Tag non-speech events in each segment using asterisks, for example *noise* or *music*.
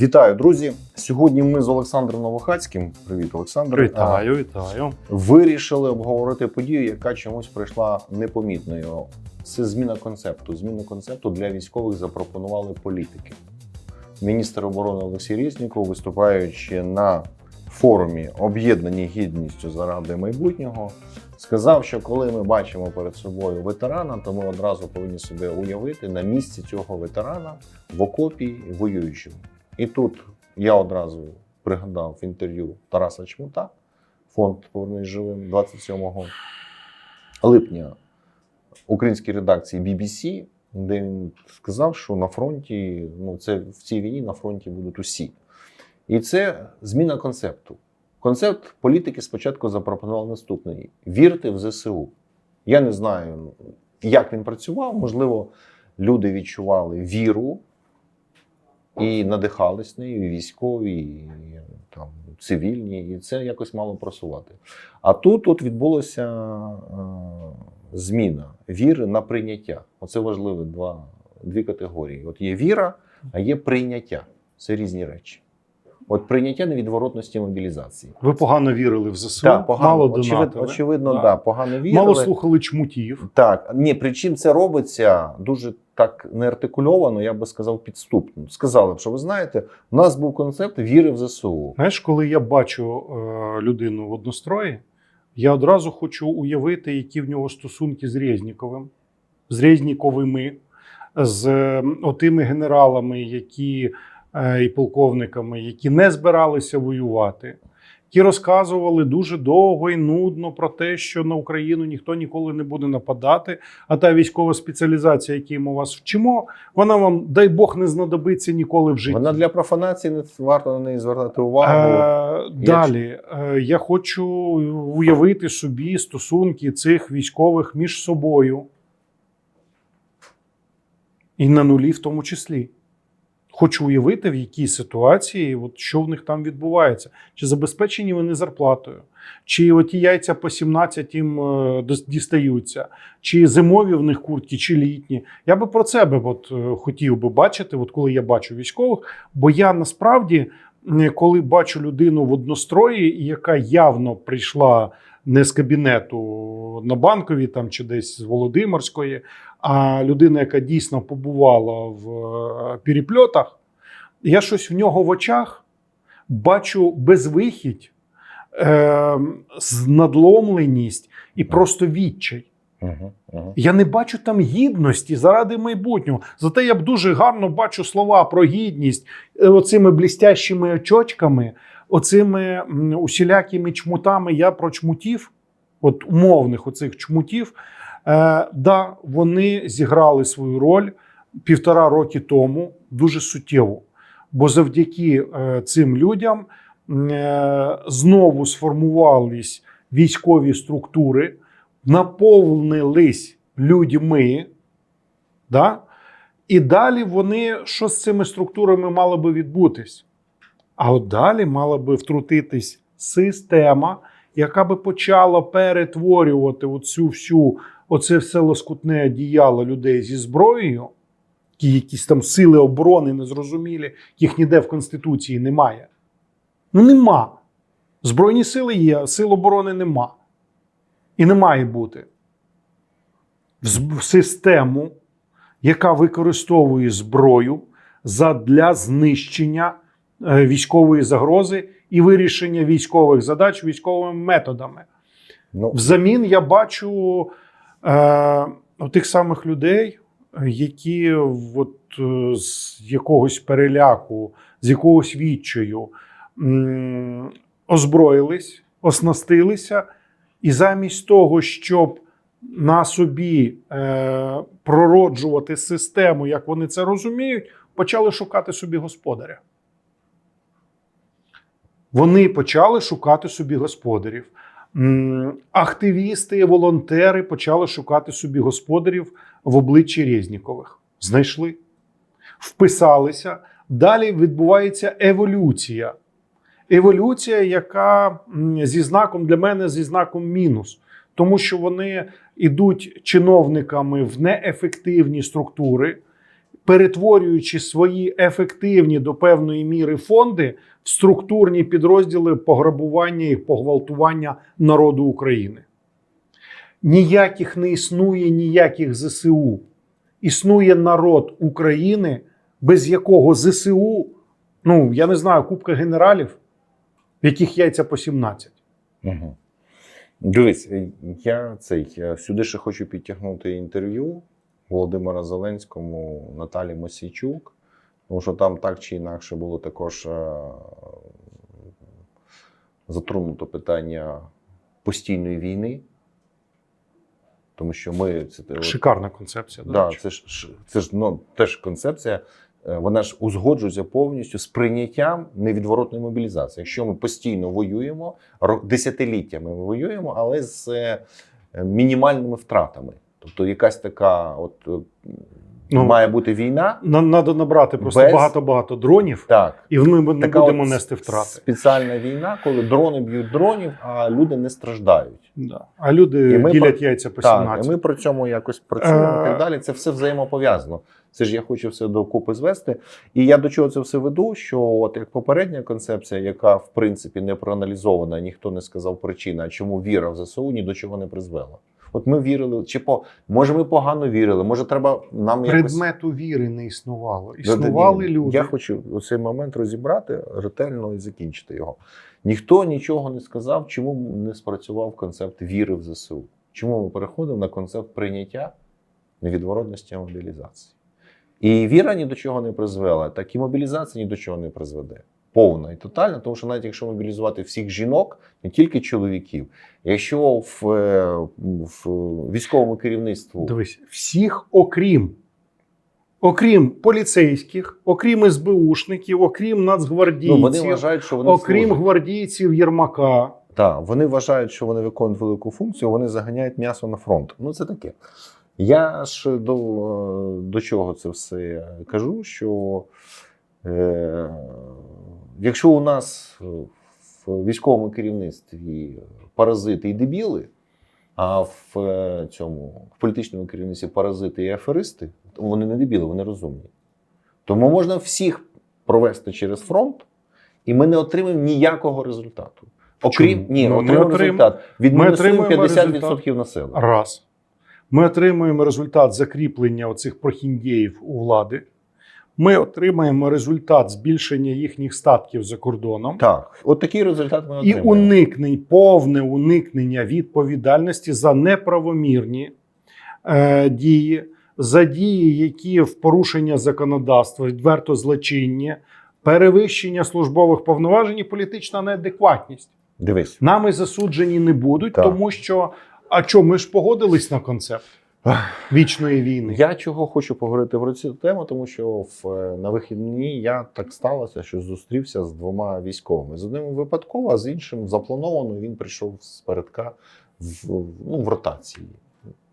Вітаю, друзі! Сьогодні ми з Олександром Новохацьким. Привіт, Олександр. Вітаю, вітаю. Вирішили обговорити подію, яка чомусь прийшла непомітною. Це зміна концепту. Зміну концепту для військових запропонували політики. Міністр оборони Олексій Резніков, виступаючи на форумі Об'єднані гідністю заради майбутнього, сказав, що коли ми бачимо перед собою ветерана, то ми одразу повинні собі уявити на місці цього ветерана в окопі воюючого. І тут я одразу пригадав інтерв'ю Тараса Чмута, фонд Повернись живим 27 липня українській редакції BBC, де він сказав, що на фронті, ну це в цій війні на фронті будуть усі. І це зміна концепту. Концепт політики спочатку запропонував наступний: вірте в ЗСУ. Я не знаю, як він працював. Можливо, люди відчували віру і надихались нею, і військові, і там, цивільні, і це якось мало просувати. А тут от відбулося е, зміна віри на прийняття. Оце важливі два, дві категорії. От є віра, а є прийняття. Це різні речі. От прийняття невідворотності мобілізації. Ви погано вірили в ЗСУ, Так, погано, мало очевидно, донатили, очевидно, Да. да, погано вірили. мало слухали чмутів. Так, ні, причому це робиться дуже так не артикульовано, я би сказав, підступно. Сказали б, що ви знаєте, у нас був концепт віри в ЗСУ. Знаєш, коли я бачу е, людину в однострої, я одразу хочу уявити, які в нього стосунки з Резніковим, з Резніковими, з е, отими генералами, які і полковниками, які не збиралися воювати. Ті розказували дуже довго і нудно про те, що на Україну ніхто ніколи не буде нападати. А та військова спеціалізація, якій ми вас вчимо, вона вам, дай Бог, не знадобиться ніколи в житті. Вона для профанації не варто на неї звертати увагу. Е, далі е, я хочу уявити собі стосунки цих військових між собою. І на нулі в тому числі. Хочу уявити, в якій ситуації, от що в них там відбувається. Чи забезпечені вони зарплатою, чи оті яйця по 17 їм е, дістаються, чи зимові в них куртки, чи літні. Я би про це би от, е, хотів би бачити, от коли я бачу військових, бо я насправді коли бачу людину в однострої, яка явно прийшла не з кабінету на банковій там чи десь з Володимирської, а людина, яка дійсно побувала в е, перепльотах, я щось в нього в очах бачу безвихідь, е, надломленість і просто відчай. Угу, угу. Я не бачу там гідності заради майбутнього. Зате я б дуже гарно бачу слова про гідність е, оцими блістящими очочками, оцими усілякими чмутами. Я про чмутів, от умовних оцих чмутів. Е, да, вони зіграли свою роль півтора роки тому дуже суттєво. Бо завдяки е, цим людям е, знову сформувались військові структури наповнились людьми, да? і далі вони що з цими структурами мало би відбутись? А от далі мала би втрутитись система, яка би почала перетворювати оцю всю, оце все лоскутне діяло людей зі зброєю, якісь там сили оборони незрозумілі, їх ніде в Конституції немає. Ну нема. Збройні сили є, а сил оборони нема. І не має бути в систему, яка використовує зброю для знищення е, військової загрози і вирішення військових задач військовими методами. Ну, Взамін я бачу е, тих самих людей, які от, е, з якогось переляку, з якогось відчаю озброїлись, оснастилися, і замість того, щоб на собі е, пророджувати систему, як вони це розуміють, почали шукати собі господаря. Вони почали шукати собі господарів. Активісти, волонтери почали шукати собі господарів в обличчі Резнікових. Знайшли, вписалися. Далі відбувається еволюція. Еволюція, яка зі знаком для мене зі знаком мінус, тому що вони йдуть чиновниками в неефективні структури, перетворюючи свої ефективні до певної міри фонди в структурні підрозділи пограбування і погвалтування народу України. Ніяких не існує ніяких ЗСУ. Існує народ України, без якого ЗСУ, ну я не знаю, кубка генералів, в яких яйця по 17. Угу. Дивись, я цей я сюди ще хочу підтягнути інтерв'ю Володимира Зеленському, Наталі Мосійчук, тому що там так чи інакше було також е, затронуто питання постійної війни. Тому що ми це Шикарна концепція. до Да, речі. це ж це ж ну, теж концепція. е, Вона ж узгоджується повністю з прийняттям невідворотної мобілізації. Якщо ми постійно воюємо, десятиліттями ми воюємо, але з е, мінімальними втратами. Тобто, якась така, от е, Ну, має бути війна. Нам треба набрати просто Без- багато-багато дронів, Так, і ми не така будемо от нести втрати. Спеціальна війна, коли дрони б'ють дронів, а люди не страждають. Да. А люди І ми ділять про- яйця по Так, і ми при цьому якось працюємо і Е. так далі. Це все взаємопов'язано. Це ж я хочу все до купи звести. І я до чого це все веду? Що от як попередня концепція, яка в принципі не проаналізована, ніхто не сказав причини, а чому віра в ЗСУ ні до чого не призвела. От ми вірили, чи по може ми погано вірили, може треба нам якось Предмету віри не існувало. Існували да, люди. Я хочу у цей момент розібрати ретельно і закінчити його. Ніхто нічого не сказав, чому не спрацював концепт віри в ЗСУ. Чому ми переходимо на концепт прийняття невідворотності мобілізації. І віра ні до чого не призвела, так і мобілізація ні до чого не призведе. Повна і тотальна, тому що навіть якщо мобілізувати всіх жінок, не тільки чоловіків, якщо в, е, в військовому керівництву Дивись, всіх, окрім, окрім поліцейських, окрім СБУшників, окрім ну, нацгвардійців, вони вважають, що вони окрім служать. гвардійців Єрмака. Так, вони вважають, що вони виконують велику функцію, вони заганяють м'ясо на фронт. Ну, це таке. Я ж до, до чого це все кажу, що е, якщо у нас в військовому керівництві паразити і дебіли, а в е, цьому в політичному керівництві паразити і аферисти, то вони не дебіли, вони розумні. Тому можна всіх провести через фронт, і ми не отримаємо ніякого результату. Окрім Чому? ні, Ну, ми отримаємо отрим- результат. Відмінусуємо отримуємо 50% населення. Раз. Ми отримуємо результат закріплення оцих прохіндєїв у влади. Ми отримаємо результат збільшення їхніх статків за кордоном. Так, от такий результат ми І отримаємо. уникнень, повне уникнення відповідальності за неправомірні е, дії, за дії, які в порушення законодавства, відверто злочинні, перевищення службових повноважень і політична неадекватність. Дивись. Нами засуджені не будуть, Так. тому що а що, ми ж погодились на концепт вічної війни. Я чого хочу поговорити про цю тему, тому що в, е, на вихідні я так сталося, що зустрівся з двома військовими. З одним випадково, а з іншим заплановано. Він прийшов з передка в, ну, в ротації.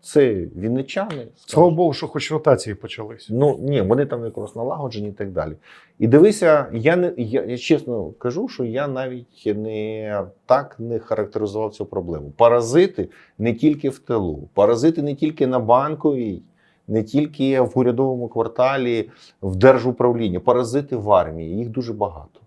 Це вінничани. Слава Богу, що хоч ротації почались. Ну ні, вони там якраз налагоджені і так далі. І дивися, я не я, я чесно кажу, що я навіть не так не характеризував цю проблему. Паразити не тільки в тилу, паразити не тільки на банковій, не тільки в урядовому кварталі, в держуправлінні, паразити в армії. Їх дуже багато.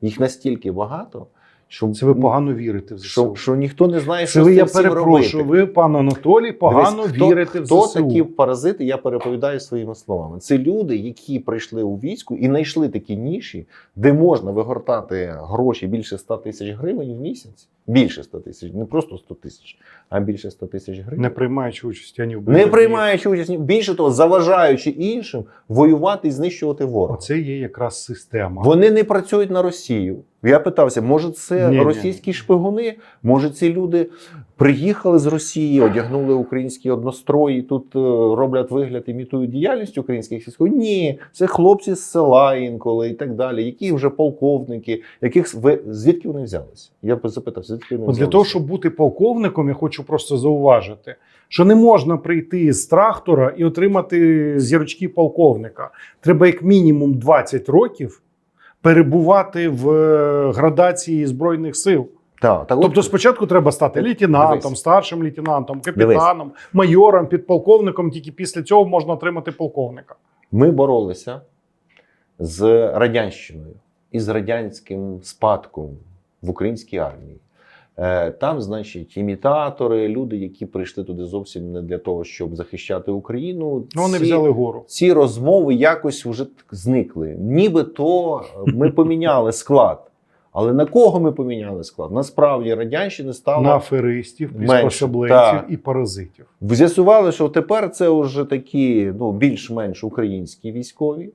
Їх настільки багато, що, Це ви погано вірите в ЗСУ. що, що ніхто не знає, Це що ви, з я перепрошую, робити. ви, пан Анатолій, погано Дивись, хто- вірите в Хто такі паразити, я переповідаю своїми словами. Це люди, які прийшли у війську і знайшли такі ніші, де можна вигортати гроші більше 100 тисяч гривень в місяць. Більше 100 тисяч, не просто 100 тисяч, а більше 100 тисяч гривень. Не приймаючи участі ані в Не приймаючи участь, більше того, заважаючи іншим воювати і знищувати ворога. Оце є якраз система. Вони не працюють на Росію. Я питався, може, це Ні-ні. російські шпигуни? Може, ці люди приїхали з Росії, одягнули українські однострої, тут е, роблять вигляд, імітують діяльність українських військових? Ні, це хлопці з села інколи і так далі, які вже полковники, яких ви звідки вони взялися? Я б запитався, звідки вони взялися? для того, щоб бути полковником, я хочу просто зауважити, що не можна прийти з трактора і отримати зірочки полковника. Треба як мінімум 20 років перебувати в е, градації збройних сил. так, так, Тобто, спочатку треба стати лейтенантом, Дивись. старшим лейтенантом, капітаном, майором, підполковником. Тільки після цього можна отримати полковника. Ми боролися з радянщиною і з радянським спадком в українській армії. Е, Там, значить, імітатори, люди, які прийшли туди зовсім не для того, щоб захищати Україну. Ну, вони ці- взяли гору. ці розмови якось вже зникли. Нібито ми поміняли склад. Але на кого ми поміняли склад? Насправді радянщини стало На аферистів, Менше, приспособленців і паразитів. з'ясували, що тепер це вже такі ну більш-менш українські військові,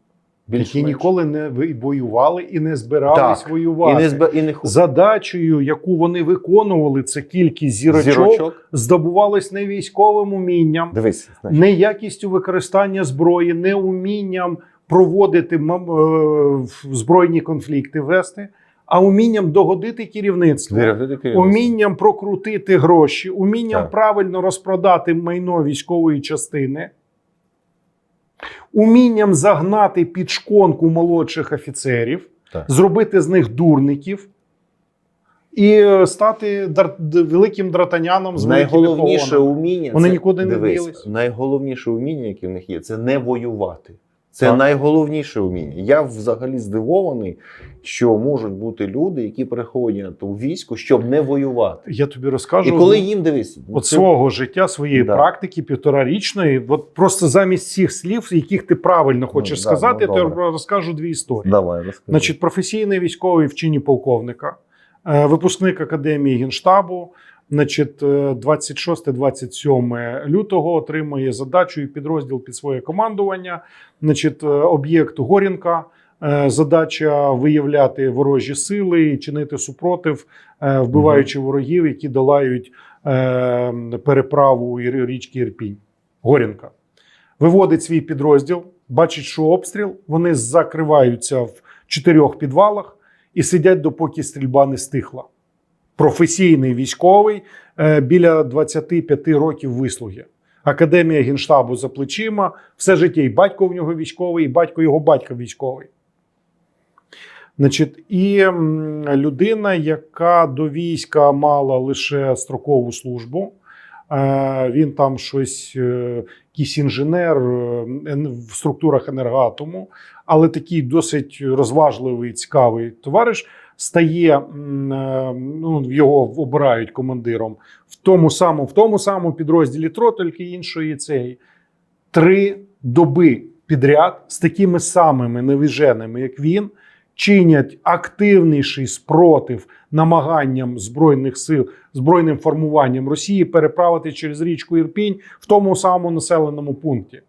Які більш-менш. ніколи не воювали і не збирались Так. і воювати. не зб... і не Задачею, яку вони виконували, це кількість зірочок, зірочок. здобувалась не військовим умінням, Дивись, не якістю використання зброї, не умінням проводити е, збройні конфлікти вести, а умінням догодити керівництву. Віра, ти Умінням прокрутити гроші, умінням Так. правильно розпродати майно військової частини, умінням загнати під шконку молодших офіцерів, Так. зробити з них дурників і е, стати дар- великим дратаняном з найголовніше уміння Вони це, нікуди не дивись, ділись. Найголовніше уміння, яке в них є, це не воювати. Це Так. найголовніше уміння. Я взагалі здивований, що можуть бути люди, які приходять у військо, щоб не воювати. Я тобі розкажу І коли їм дивись, от це- свого життя, своєї Да. практики півторарічної, от просто замість цих слів, яких ти правильно хочеш да, сказати, ну, я тобі розкажу дві історії. давай розкажи. Значить, професійний військовий в чині полковника, е, випускник академії генштабу. Значить, е, 26-27 лютого отримує задачу і підрозділ під своє командування. Значить, е, об'єкт Горінка. Е, Задача виявляти ворожі сили і чинити супротив, е, вбиваючи ворогів, які долають е, переправу річки Ірпінь. Горінка. Виводить свій підрозділ, бачить, що обстріл. Вони закриваються в чотирьох підвалах і сидять, допоки стрільба не стихла. Професійний військовий е, біля 25 років вислуги. Академія генштабу за плечима, все життя і батько в нього військовий, і батько його батька військовий. Значить, і людина, яка до війська мала лише строкову службу, е, він там щось, е, якийсь інженер в структурах енергоатому, але такий досить розважливий, цікавий товариш, стає, е, ну, його обирають командиром в тому самому, в тому самому підрозділі ТРО, тільки іншої цей. Три доби підряд з такими самими невіженими, як він, чинять активніший спротив намаганням збройних сил, збройним формуванням Росії переправити через річку Ірпінь в тому самому населеному пункті.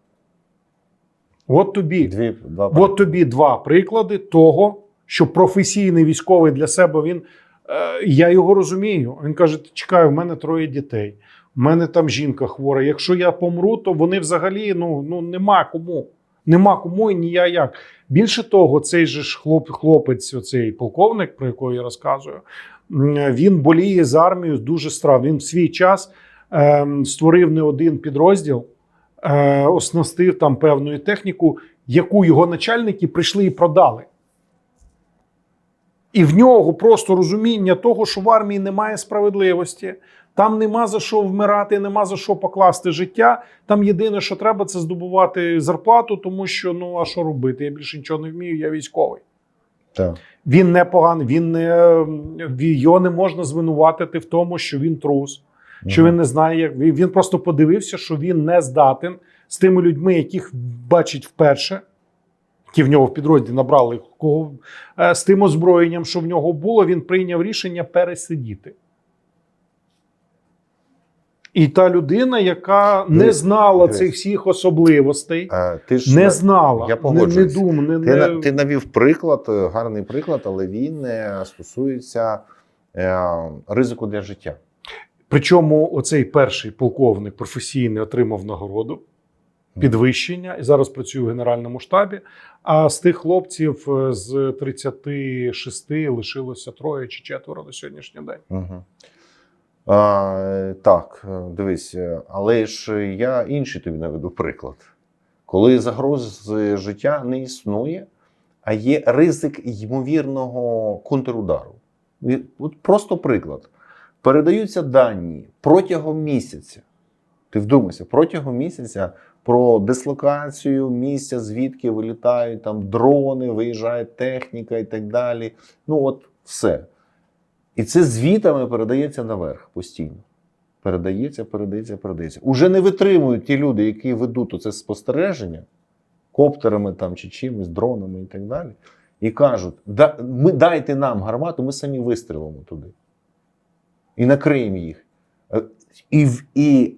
От тобі. Дві, два От тобі два приклади того, що професійний військовий для себе він. е, Я його розумію. Він каже: чекай, в мене троє дітей, в мене там жінка хвора. Якщо я помру, то вони взагалі ну, ну нема кому. Нема кому і ні я як. Більше того, цей же ж хлоп, хлопець, оцей полковник, про якого я розказую, він боліє з армією дуже страв. Він в свій час ем, створив не один підрозділ, е, оснастив там певною техніку, яку його начальники прийшли і продали. І в нього просто розуміння того, що в армії немає справедливості, там нема за що вмирати, нема за що покласти життя. Там єдине, що треба, це здобувати зарплату, тому що ну а що робити? Я більше нічого не вмію, я військовий. Так. Він не поганий, він не його не можна звинуватити в тому, що він трус, що він не знає, як він просто подивився, що він не здатен з тими людьми, яких бачить вперше, які в нього в підрозділі набрали кого е, з тим озброєнням, що в нього було, він прийняв рішення пересидіти. І та людина, яка не знала дивись. цих всіх особливостей, А, ти ж не знала, я не, не дум, не, Ти, не... ти навів приклад, е, гарний приклад, але він е, стосується е, ризику для життя. Причому оцей перший полковник професійний отримав нагороду, підвищення і зараз працює в генеральному штабі. А з тих хлопців е, з 36 лишилося троє чи четверо на сьогоднішній день. Угу. А, так, е, дивись, е, але ж я інший тобі наведу приклад. Коли загрози життя не існує, а є ризик ймовірного контрудару. От просто приклад. Передаються дані протягом місяця. Ти вдумайся, протягом місяця про дислокацію місця, звідки вилітають там дрони, виїжджає техніка і так далі. Ну, от все. І це звітами передається наверх постійно. Передається, передається, передається. Уже не витримують ті люди, які ведуть оце спостереження коптерами там чи чимось, дронами і так далі. І кажуть: «Да- ми дайте нам гармату, ми самі вистрілимо туди. І накриємо їх. Е, І, і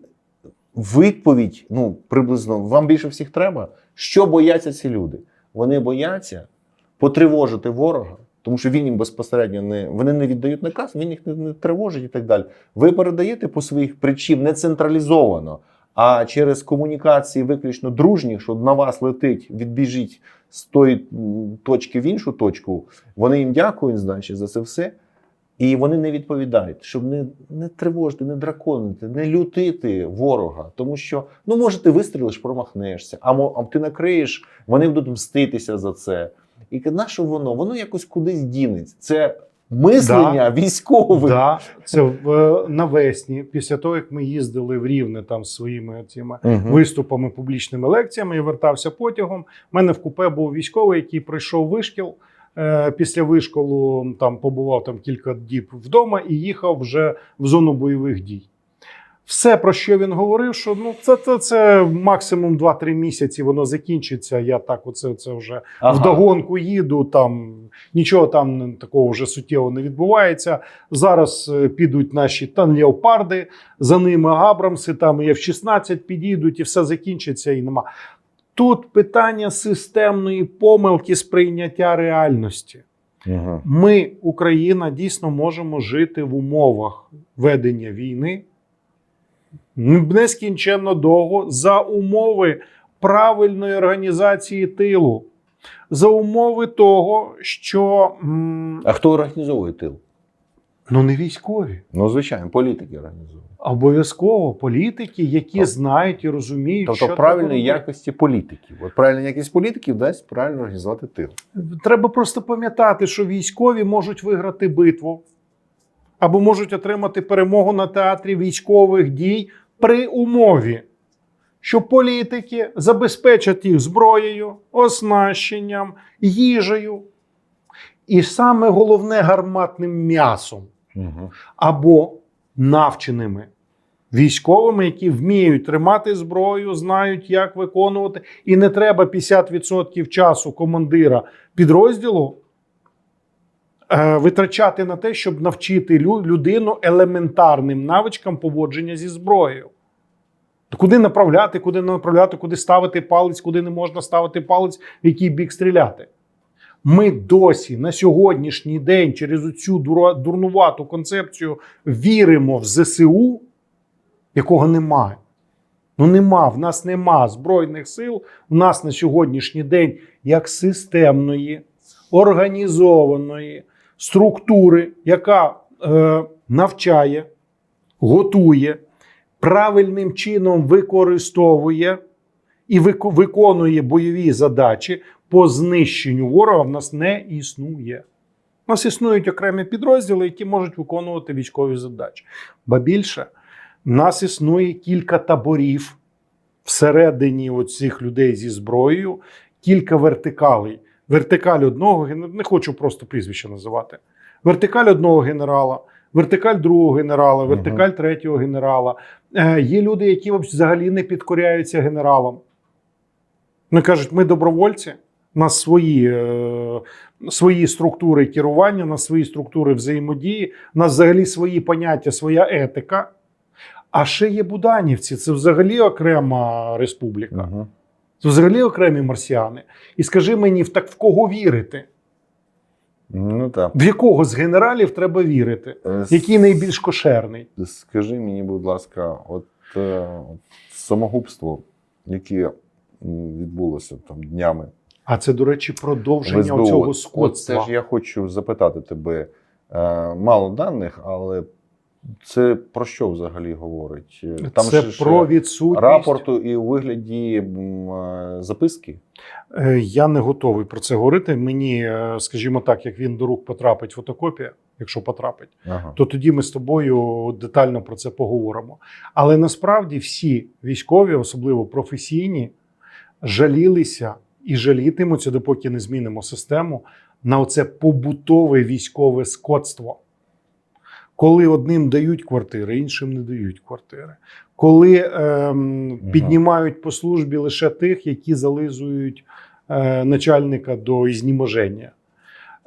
відповідь, ну, приблизно, вам більше всіх треба. Що бояться ці люди? Вони бояться потривожити ворога, тому що він їм безпосередньо не вони не віддають наказ, він їх не, не тривожить і так далі. Ви передаєте по своїх причин не централізовано, а через комунікації виключно дружні, що на вас летить, відбіжіть з тої точки в іншу точку. Вони їм дякують, значить, за це все. І вони не відповідають, щоб не, не тривожити, не драконити, не лютити ворога. Тому що ну може ти вистрілиш, промахнешся, а, мо- а ти накриєш, вони будуть мститися за це. І на що воно? Воно якось кудись дінеться. Це мислення військових. Да, це в, навесні, після того, як ми їздили в Рівне там з своїми цими Мгм. виступами, публічними лекціями, я вертався потягом. У мене в купе був військовий, який пройшов вишкіл. Е, Після вишколу там побував там кілька діб вдома і їхав вже в зону бойових дій. Все, про що він говорив, що ну це, це, це максимум 2-3 місяці, воно закінчиться. Я так, оце це вже Ага. вдогонку їду. Там нічого там такого вже суттєво не відбувається. Зараз е, підуть наші там леопарди, за ними Абрамси, там і F-16 підійдуть, і все закінчиться, і нема. Тут питання системної помилки сприйняття реальності. Мгм. Ми, Україна, дійсно можемо жити в умовах ведення війни нескінченно довго за умови правильної організації тилу, за умови того, що А хто організовує тил? Ну не військові, Ну, звичайно, політики організовують. обов'язково політики, які Тоб- знають і розуміють, Тобто що правильної якості політиків. От правильна якість політиків дасть правильно організувати тил. Треба просто пам'ятати, що військові можуть виграти битву або можуть отримати перемогу на театрі військових дій при умові, що політики забезпечать їх зброєю, оснащенням, їжею і саме головне гарматним м'ясом Або навченими військовими, які вміють тримати зброю, знають, як виконувати, і не треба 50% часу командира підрозділу е, витрачати на те, щоб навчити людину елементарним навичкам поводження зі зброєю. Куди направляти, куди не направляти, куди ставити палець, куди не можна ставити палець, в який бік стріляти. Ми досі на сьогоднішній день через цю дурнувату концепцію віримо в ЗСУ, якого немає. Ну нема, в нас нема Збройних сил. У нас на сьогоднішній день як системної, організованої структури, яка е, навчає, готує, правильним чином використовує і виконує бойові задачі по знищенню ворога, в нас не існує. У нас існують окремі підрозділи, які можуть виконувати військові задачі. Ба більше, в нас існує кілька таборів всередині оцих людей зі зброєю, кілька вертикалей. Вертикаль одного генерала, не хочу просто прізвище називати. Вертикаль одного генерала, вертикаль другого генерала, вертикаль третього генерала. Е, є люди, які взагалі не підкоряються генералам. Вони кажуть, ми добровольці, у нас свої, е, свої структури керування, у нас свої структури взаємодії, у нас взагалі свої поняття, своя етика. А ще є буданівці, це взагалі окрема республіка, це взагалі окремі марсіани. І скажи мені, в- так в кого вірити? Ну так. В якого з генералів треба вірити? Е, Який найбільш кошерний? Скажи мені, будь ласка, от, е, от самогубство, яке відбулося там днями. А це, до речі, продовження СБУ. цього От це ж я хочу запитати тебе. Е, мало даних, але це про що взагалі говорить? Е, Там це ж про відсутність. рапорту і у вигляді е, записки. Я не готовий про це говорити. Мені, скажімо так, як він до рук потрапить фотокопія. якщо потрапить, Ага. то тоді ми з тобою детально про це поговоримо. Але насправді всі військові, особливо професійні, жалілися і жалітимуться, допоки не змінимо систему на оце побутове військове скотство. Коли одним дають квартири, іншим не дають квартири. Коли ем, піднімають по службі лише тих, які зализують е, начальника до ізнеможення.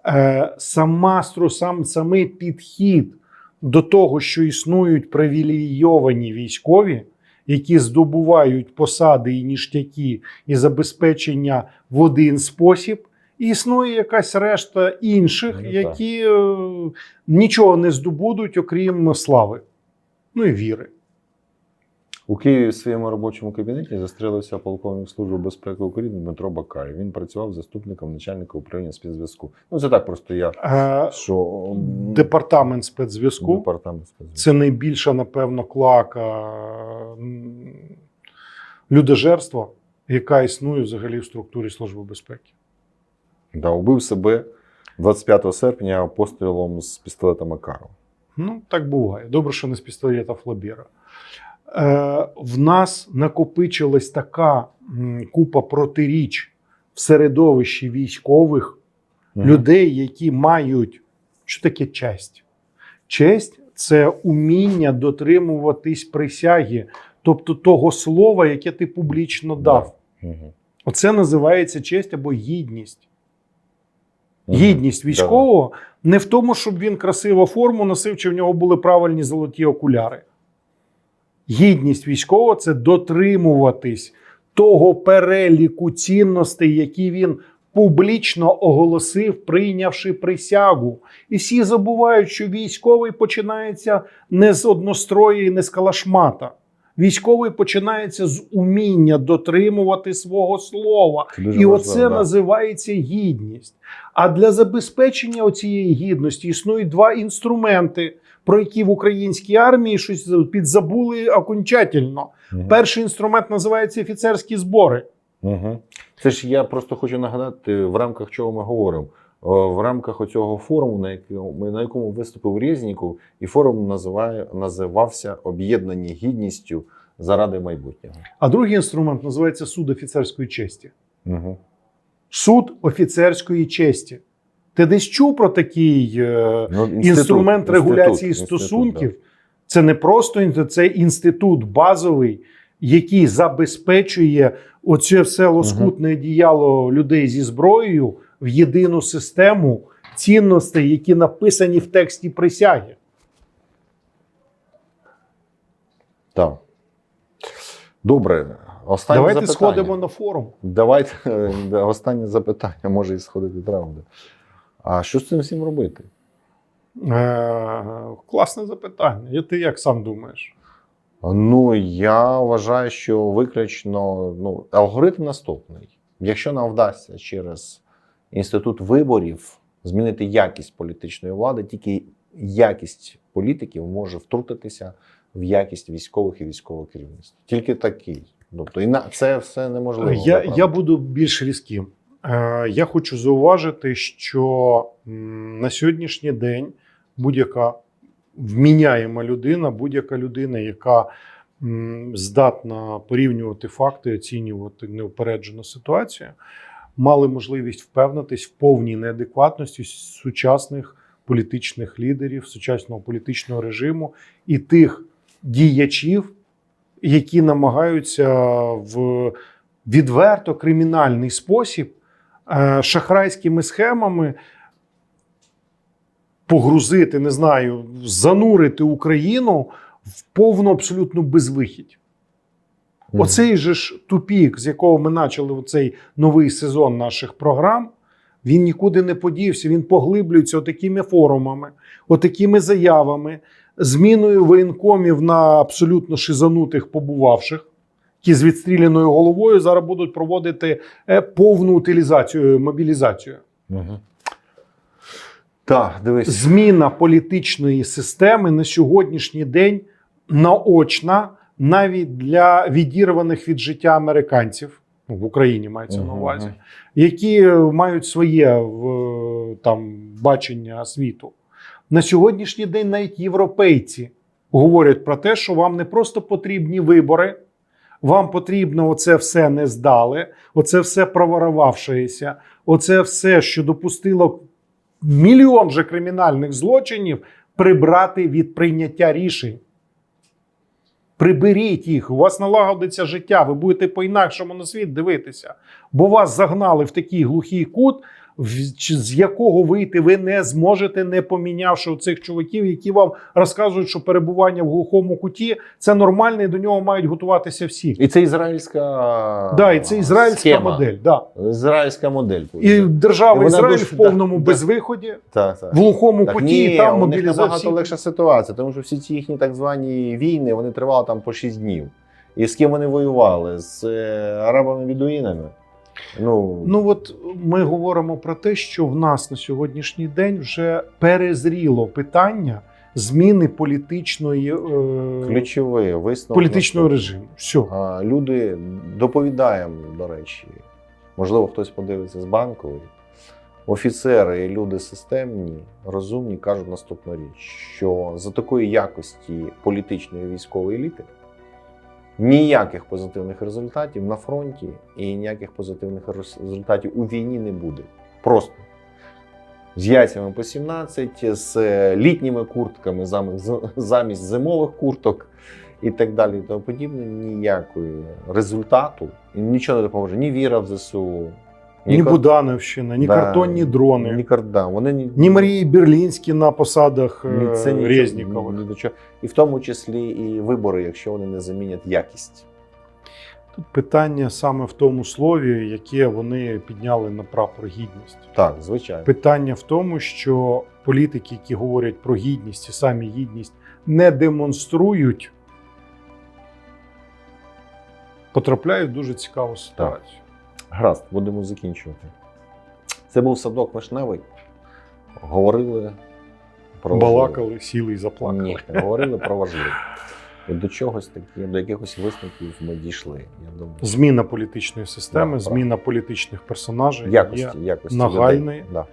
Е, сама сам, самий підхід до того, що існують привілейовані військові, які здобувають посади і ніштяки і забезпечення в один спосіб, і існує якась решта інших, Ну, які е, нічого не здобудуть, окрім слави, ну і віри. У Києві в своєму робочому кабінеті застрелився полковник Служби безпеки України Дмитро Бакай. Він працював заступником начальника управління спецзв'язку. Ну, це так просто я. Е, Що Департамент спецзв'язку департамент спецзв'язку. це найбільша, напевно, клака людожерства, яка існує взагалі в структурі Служби безпеки. Да, убив себе 25 серпня пострілом з пістолета Макарова. Ну, так буває. Добре, що не з пістолета Флабіра. Е, в нас накопичилась така купа протиріч в середовищі військових людей, які мають що таке честь? Честь це уміння дотримуватись присяги, тобто того слова, яке ти публічно дав. Угу. Оце називається честь або гідність. Гідність військового не в тому, щоб він красиву форму носив, чи в нього були правильні золоті окуляри. Гідність військового це дотримуватись того переліку цінностей, які він публічно оголосив, прийнявши присягу. І всі забувають, що військовий починається не з однострої, і не з калашмата. Військовий починається з уміння дотримувати свого слова. І важливо, оце да. називається гідність. А для забезпечення цієї гідності існують два інструменти, про які в українській армії щось підзабули окончательно. Мгм. Перший інструмент називається офіцерські збори. Угу. Це ж я просто хочу нагадати, в рамках чого ми говоримо. В рамках оцього форуму, на якому, на якому виступив Резніков, і форум називає, називався Об'єднані гідністю заради майбутнього. А другий інструмент називається суд офіцерської честі. Угу. Суд офіцерської честі. Ти десь чув про такий е, Ну, інструмент регуляції інститут, стосунків. Це не просто це інститут базовий, який забезпечує оце все лоскутне діяло людей зі зброєю в єдину систему цінностей, які написані в тексті присяги. Так. Добре. Останнє Давайте запитання. сходимо на форум. Давайте *laughs* останнє запитання, може і сходити треба. А що з цим всім робити? Е, класне запитання. Я ти як сам думаєш? Ну, я вважаю, що виключно ну, алгоритм наступний. Якщо нам вдасться через інститут виборів змінити якість політичної влади, тільки якість політиків може втрутитися в якість військових і військового керівництва. Тільки такий. Тобто, і на це все неможливо. Я, я буду більш різким. Е, Я хочу зауважити, що на сьогоднішній день будь-яка вміняєма людина, будь-яка людина, яка здатна порівнювати факти, оцінювати неупереджену ситуацію, мали можливість впевнитись в повній неадекватності сучасних політичних лідерів, сучасного політичного режиму і тих діячів, які намагаються в відверто кримінальний спосіб шахрайськими схемами погрузити, не знаю, занурити Україну в повну абсолютну безвихідь. Мгм. Оцей же ж тупік, з якого ми почали цей новий сезон наших програм, він нікуди не подівся. Він поглиблюється отакими форумами, отакими заявами, зміною воєнкомів на абсолютно шизанутих побувавших, які з відстріляною головою зараз будуть проводити е, повну утилізацію, мобілізацію. Угу. Так, дивись. Зміна політичної системи на сьогоднішній день наочна навіть для відірваних від життя американців ну, в Україні мається на увазі, які мають своє в, там бачення світу. На сьогоднішній день навіть європейці говорять про те, що вам не просто потрібні вибори, вам потрібно оце все не здали, оце все проворовавшееся, оце все, що допустило мільйон же кримінальних злочинів, прибрати від прийняття рішень. Приберіть їх, у вас налагодиться життя, ви будете по-інакшому на світ дивитися, бо вас загнали в такий глухий кут, з якого вийти ви не зможете, не помінявши цих чуваків, які вам розказують, що перебування в глухому куті це нормально, і до нього мають готуватися всі. І це ізраїльська Да, і це ізраїльська схема. модель. Да. Ізраїльська модель. І держава І Ізраїль дуже- в повному да, безвиході, так, так. в глухому Так, куті, ні, і там у них набагато легша ситуація, тому що всі ці їхні так звані війни вони тривали там по 6 днів. І з ким вони воювали? З е, арабами-бідуїнами? Ну, Ну от ми говоримо про те, що в нас на сьогоднішній день вже перезріло питання зміни політичної, е, ключовий висновок. політичного режиму. Все. Люди доповідаємо, до речі, можливо, хтось подивиться з банкової. Офіцери і люди системні, розумні кажуть наступну річ, що за такої якості політичної військової еліти ніяких позитивних результатів на фронті і ніяких позитивних результатів у війні не буде. Просто з яйцями по 17, з літніми куртками замість, зимових курток і так далі, і тому подібне. Ніякої результату нічого не допоможе. Ні віра в ЗСУ, Ні кар- Будановщина, ні Да, картонні дрони, Ні ні, карда. Вони ні, Марії Бірлінські на посадах ні е, ні чого. І в тому числі і вибори, якщо вони не замінять якість. Тут питання саме в тому слові, яке вони підняли на прапор гідність. Так, звичайно. Питання в тому, що політики, які говорять про гідність і самі гідність, не демонструють, потрапляють в дуже цікаву ситуацію. Гаразд, будемо закінчувати. Це був садок вишневий. Говорили про. Балакали, сіли і заплакали. Ні, говорили про важливе. І до чогось таке, до якихось висновків ми дійшли. Я думаю, Зміна політичної системи, Да, зміна політичних персонажей якості, є, якості нагальної- Да.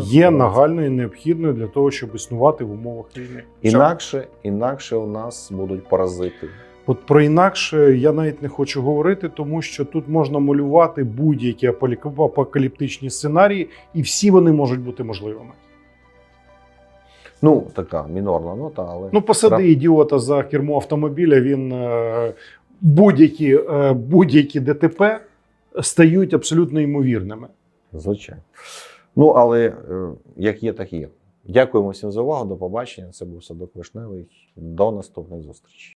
Є нагальною і необхідною для того, щоб існувати в умовах війни. Інакше, інакше у нас будуть паразити. От про інакше я навіть не хочу говорити, тому що тут можна малювати будь-які апокаліптичні сценарії, і всі вони можуть бути можливими. Ну, така мінорна нота, але Ну, посади ідіота за кермо автомобіля, він е, будь-які, е, будь-які ДТП стають абсолютно ймовірними. звичайно. Ну, але е, як є, так і є. Дякуємо всім за увагу. До побачення. Це був садок вишневий. До наступних зустрічей.